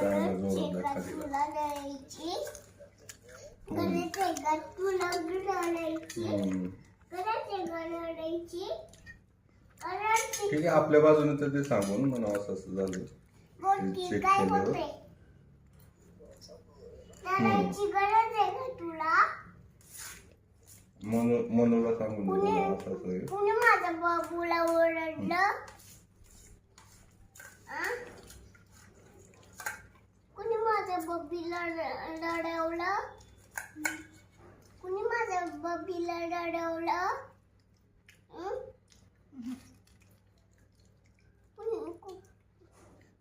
चांगलं खाली. ठीक आहे आपल्या बाजूने तर ते सांगून म्हणा असं असं झालं. काय केलं. मनू मनूला सांगून असं असं. माझ्या बाबूला ओरडलं आ? कुणी माझ्या बबीला र- रडवलं. कुणी माझ्या बबीला रडवलं?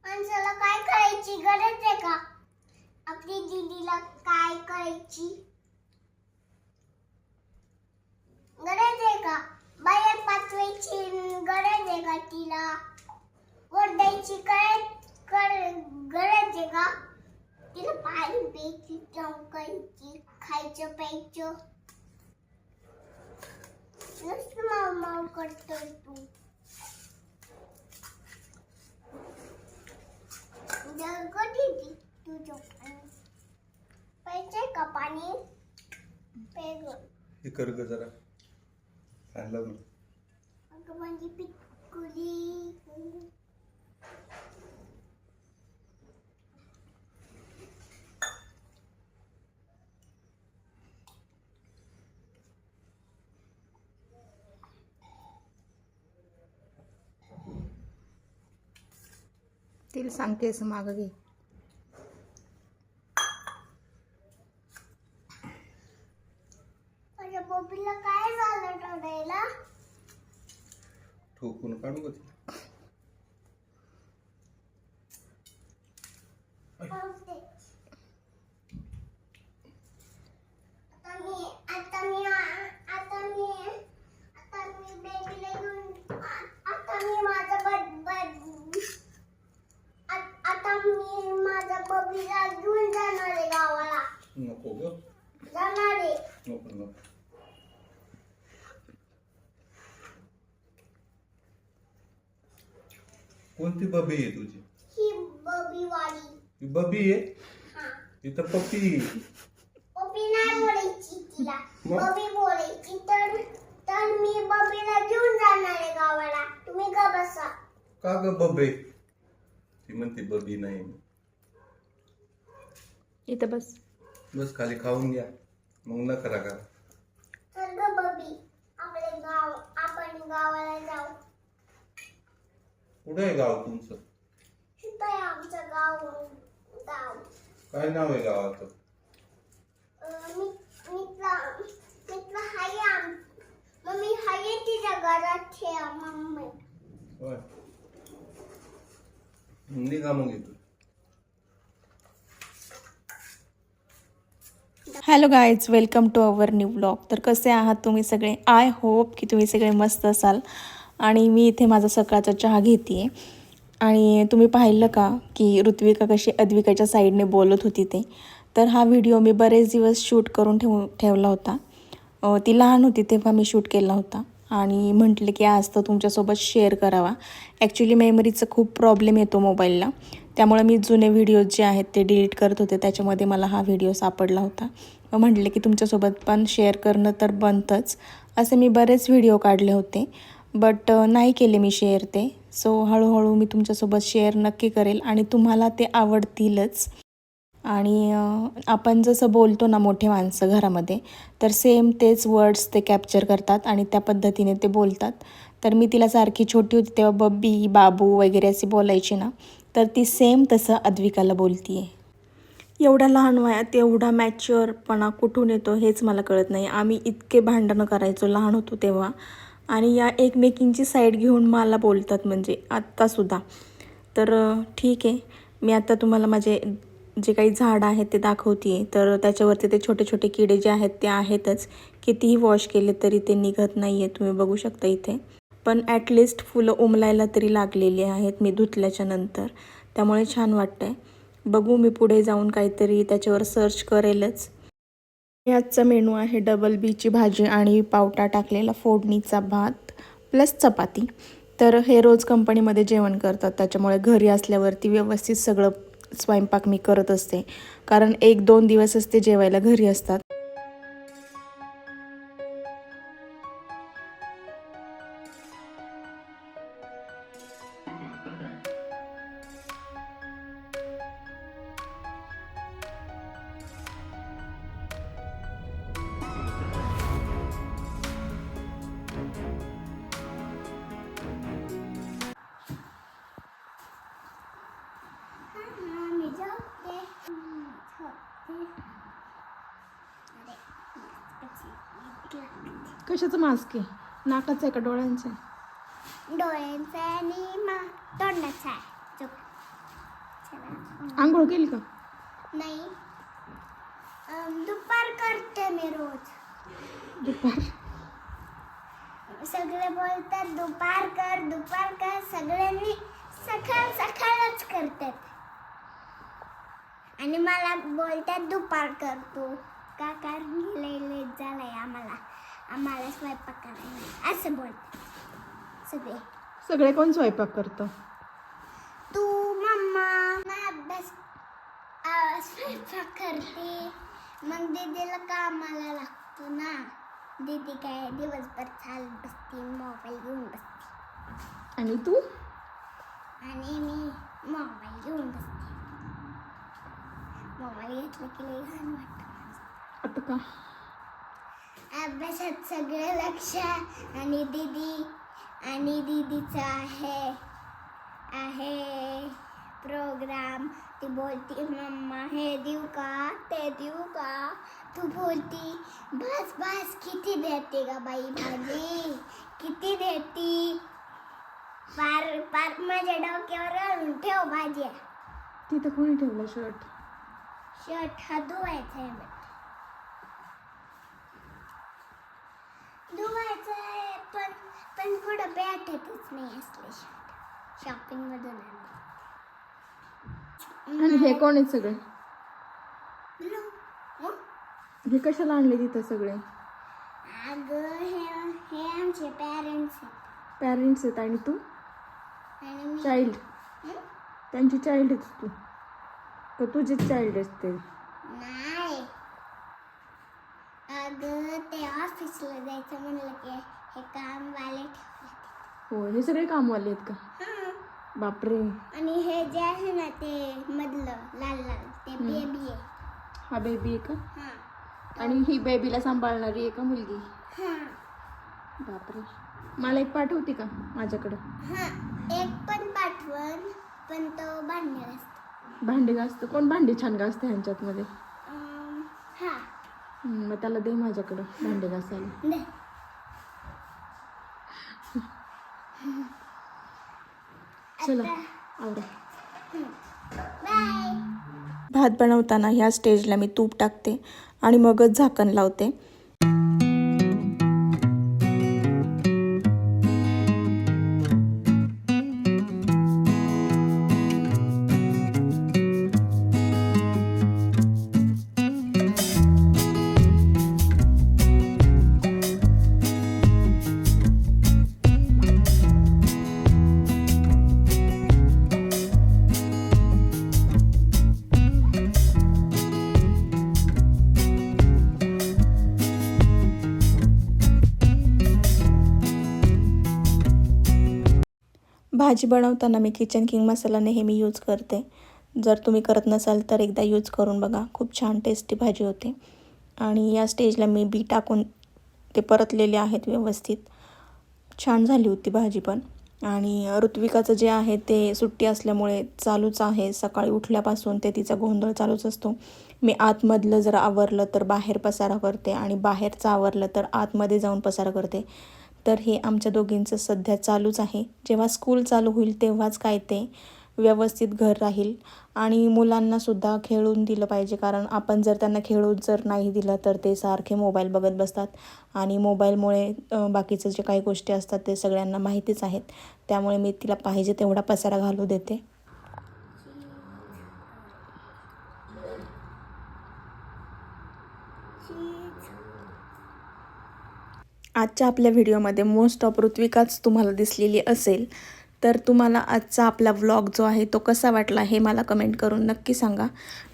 माणसाला काय करायची गरज आहे का? आपली दिदीला काय करायची? गरज आहे का? बाहेर पाठवायची गरज आहे का तिला? ओरडायची काय कर गरज आहे का? तिला पाणी प्यायची चमकायची खायचं प्यायचं. नुसतं माव माव करतोय तू. कधी तू झोप प्यायचंय का पाणी? पे गं. हे कर ग जरा. काय लागलं अगं माझी पिटकुली तिला सांगतेस मागं घे. काय झालं ठोकून काढू का तिला पावते. आता मी आता मी आता मी आता मी बेबीला घेऊन आ- आता मी माझा बड बड आ- आता मी माझ्या बबीला घेऊन जाणार आहे गावाला नको ग जाणार आहे नको नको कोणती बबी आहे तुझी? ही बबीवाली ही बबी आहे? हा. इथं पप्पी बबी नाही बोलायची तिला. मग? बबी बोलायची तर तर मी बबीला घेऊन जाणार आहे गावाला. तुम्ही का बसा? का ग बबे? ती म्हणते बबी नाही. इथं बस. बस खाली खाऊन घ्या. मग न करा का चल ग बबी आपले गाव आपण गावाला जाऊ. कुठे आहे गाव तुमचं? तिथं आहे आमचं गाव गाव. काय नाव आहे गावाचं? अं, मी मित्र मित्र हाय आम मम्मी हाय तिच्या घरात ठेवा मम्मी. होय. निघा मग इथून. Hello guys welcome to our new blog तर कसे आहात तुम्ही सगळे? आय होप की तुम्ही सगळे मस्त असाल. आणि मी इथे माझा सकाळचा चहा घेते आणि तुम्ही पाहिलं का की ऋत्विका कशी अद्विकाच्या साईडने बोलत होती ते? तर हा व्हिडिओ मी बरेच दिवस शूट करून ठेव ठेवला होता. ती लहान होती तेव्हा मी शूट केला होता. आणि म्हटलं की आज तर तुमच्यासोबत शेअर करावा. ॲक्च्युली मेमरीचं खूप प्रॉब्लेम येतो मोबाईलला त्यामुळे मी जुने व्हिडिओज जे आहेत ते डिलीट करत होते. त्याच्यामध्ये मला हा व्हिडिओ सापडला होता. म्हटले की तुमच्यासोबत पण शेअर करणं तर बनतंच. असे मी बरेच व्हिडिओ काढले होते बट नाही केले मी शेअर ते. सो हळूहळू मी तुमच्यासोबत शेअर नक्की करेल आणि तुम्हाला ते आवडतीलच. आणि आपण जसं बोलतो ना मोठे माणसं घरामध्ये तर सेम तेच वर्ड्स ते कॅप्चर करतात आणि त्या पद्धतीने ते बोलतात. तर मी तिला सारखी छोटी होती तेव्हा बब्बी बाबू वगैरे असे बोलायची ना तर ती सेम तसं अद्विकाला बोलती आहे एवढ्या लहान वयात एवढा मॅच्युअरपणा कुठून येतो हेच मला कळत नाही. आम्ही इतके भांडणं करायचो लहान होतो तेव्हा. आणि या एकमेकींची साईड घेऊन मला बोलतात म्हणजे आत्तासुद्धा तर ठीक आहे. मी आत्ता तुम्हाला माझे जे काही झाड आहेत ते दाखवते तर त्याच्यावरती ते छोटे छोटे किडे जे आहेत ते आहेतच. कितीही वॉश केले तरी ते निघत नाही आहे तुम्ही बघू शकता इथे. पण ॲटलिस्ट फुलं उमलायला तरी लागलेली आहेत मी धुतल्याच्या नंतर. त्यामुळे छान वाटतं आहे बघू मी पुढे जाऊन काहीतरी त्याच्यावर सर्च करेलच. आजचा मेनू आहे डबल बीची भाजी आणि पावटा टाकलेला फोडणीचा भात प्लस चपाती. तर हे रोज कंपनीमध्ये जेवण करतात. त्याच्यामुळे घरी असल्यावरती व्यवस्थित सगळं स्वयंपाक मी करत असते. कारण एक दोन दिवसच ते जेवायला घरी असतात. कशाचं मास्क आहे? नाकाचं आहे का डोळ्यांचं आहे? डोळ्यांचा आणि मा तोंडाचा आहे. चला. आंघोळ केली का? नाही. अम, दुपार करते मी रोज. दुपार? सगळे बोलतात दुपार कर दुपार कर. सगळ्यांनी सकाळ सकाळच करतात. आणि मला बोलतात दुपार कर तू. का कारण लेट झालंय आम्हाला. आम्हाला स्वयंपाक करायला. असं बोलतात सगळे. सगळे कोण स्वयंपाक करतं? तू मम्मा. मग अभ्यास आ, स्वयंपाक करते. मग दीदीला कामाला लागतो ना. दीदी काय दिवसभर चालत बसते मोबाईल घेऊन बसते. आणि तू? आणि मी मोबाईल घेऊन बसते. मोबाईल घेतलं की लई घाण वाटतं. आता का? अभ्यासात सगळं लक्ष आणि दीदी आणि दीदीचं आहे आहे प्रोग्राम. ती बोलती मम्मा हे देऊ का? ते देऊ का? तू बोलती बस बस किती देते का बाई भाजी? किती देती? पार पार माझ्या डोक्यावर आणून ठेव भाज्या. तिथं कोणी ठेवलं शर्ट शर्ट हा धुवायचा आहे बघ. धुवायचा आहे पण कुठं भेटतच नाही असले शॉपिंग मधून आणि हे कोण आहेत सगळे? हो? कशाला आणले तिथं सगळे? अगं हे हे आमचे पॅरेंट्स आहेत. पॅरेंट्स आहेत आणि तू? आणि मी. चाइल्ड हं? त्यांची चाइल्ड आहेस तू. का तुझे चाइल्ड असते नाही. अगं ते ऑफिसला जायचं म्हणलं की हे काम वाले ठेवले हो हे सगळे कामवाले आहेत का? हां. बापरे. आणि हे जे आहे ना ते मधलं लाल लाल ते बेबी आहे. हा बेबी आहे का? हां. आणि ही बेबीला सांभाळणारी आहे का मुलगी? हां. बापरे. मला एक पाठवते का माझ्याकडं? हां. एक पण पाठवण पण तो भांडण असतो भांडी घासतं? कोण भांडी छान घासते ह्यांच्यातमध्ये? अं, हां. हम्म, मग त्याला दे माझ्याकडं भांडी घासायला. दे. चला आवडा भात बनवताना ह्या स्टेजला मी तूप टाकते आणि मगच झाकण लावते. भाजी बनवताना मी किचन किंग मसाला नेहमी यूज करते. जर तुम्ही करत नसाल तर एकदा यूज करून बघा. खूप छान टेस्टी भाजी होते. आणि या स्टेजला मी बी टाकून ते परतलेले आहेत व्यवस्थित. छान झाली होती भाजी पण. आणि ऋत्विकाचं जे आहे ते सुट्टी असल्यामुळे चालूच आहे. सकाळी उठल्यापासून ते तिचा गोंधळ चालूच असतो. मी आतमधलं जर आवरलं तर बाहेर पसारा करते आणि बाहेरचं आवरलं तर आतमध्ये जाऊन पसारा करते. तर हे आमच्या दोघींचं सध्या चालूच आहे. जेव्हा स्कूल चालू होईल तेव्हाच काय ते व्यवस्थित घर राहील. आणि मुलांनासुद्धा खेळून दिलं पाहिजे कारण आपण जर त्यांना खेळून जर नाही दिलं तर ते सारखे मोबाईल बघत बसतात. आणि मोबाईलमुळे बाकीचं जे काही गोष्टी असतात ते सगळ्यांना माहितीच आहेत. त्यामुळे मी तिला पाहिजे तेवढा पसारा घालू देते. आजच्या आपल्या व्हिडिओमध्ये मोस्ट ऑफ ऋत्विकाच तुम्हाला दिसलेली असेल तर तुम्हाला आजचा आपला व्लॉग जो आहे तो कसा वाटला हे मला कमेंट करून नक्की सांगा.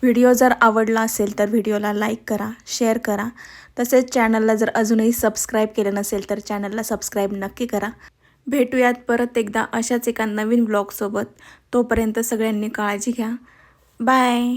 व्हिडिओ जर आवडला असेल तर व्हिडिओला लाईक करा शेअर करा. तसेच चॅनलला जर अजूनही सबस्क्राईब केलं नसेल तर चॅनलला सबस्क्राईब नक्की करा. भेटूयात परत एकदा अशाच एका नवीन ब्लॉगसोबत तोपर्यंत सगळ्यांनी काळजी घ्या. बाय